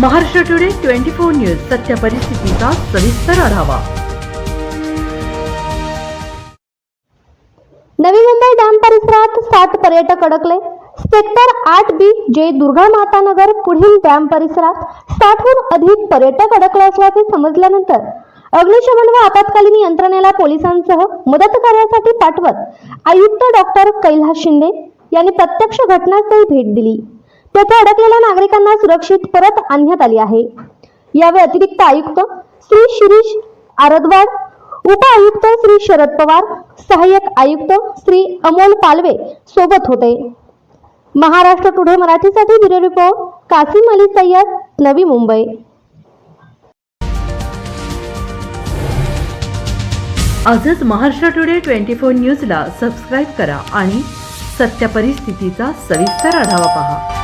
Maharashtra today twenty four news सत्य परिस्थितीचा सविस्तर आढावा. नवी मुंबई डॅम परिसरात सात पर्यटक अडकले. सेक्टर आठ बी जे दुर्गा माता नगर पुढील डॅम परिसरात साठहून अधिक पर्यटक अडकले असल्याचे समजल्यानंतर अग्निशमन व आपत्कालीन यंत्रणेला पोलिसांसह मदत कार्यासाठी पाठवत आयुक्त डॉक्टर कैलास शिंदे यांनी प्रत्यक्ष घटनास्थळी भेट दिली. तेथे अडकलेल्या नागरिकांना सुरक्षित परत आणण्यात आली आहे. यावेळी अतिरिक्त आयुक्त श्री शिरीष आरदवाड उप आयुक्त श्री शरद पवार सहाय्यक आयुक्त श्री अमोल पालवे सोबत होते. महाराष्ट्र टुडे मराठीसाठी ब्युरो रिपोर्ट कासिम अली सय्यद नवी मुंबई. आजच महाराष्ट्र टुडे ट्वेंटी फोर न्यूजला सबस्क्राईब करा आणि सत्य परिस्थितीचा सविस्तर आढावा पहा.